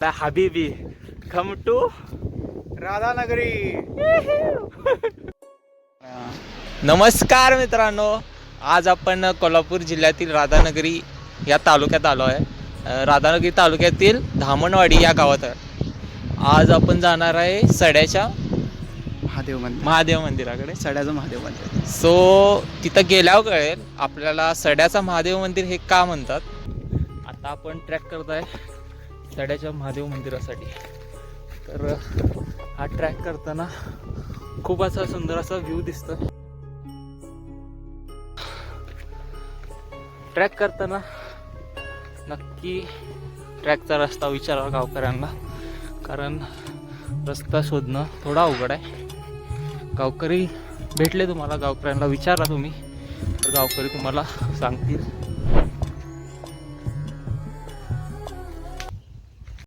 हबीबी come to Radhanagari. नमस्कार मित्रांनो आज आपण कोल्हापूर जिल्ह्यातील राधानगरी या तालुक्यात आलो आहे. राधानगरी तालुक्यातील धामणवाडी या गावात आहे. आज आपण जाणार आहे सड्याच्या महादेव मंदिर. महादेव मंदिराकडे. सड्याचं महादेव मंदिर. सो तिथं गेल्यावर कळेल आपल्याला सड्याचा महादेव मंदिर हे का म्हणतात. आता आपण ट्रॅक करत आहे तड्याच्या महादेव मंदिरासाठी. तर हा ट्रॅक करताना खूप असा सुंदर असा व्ह्यू दिसतो ट्रॅक करताना नक्की ट्रॅकचा रस्ता विचारा गावकऱ्यांना. कारण रस्ता शोधणं थोडा अवघड आहे. गावकरी भेटले तुम्हाला गावकऱ्यांना विचारा तुम्ही. तर गावकरी तुम्हाला सांगतील.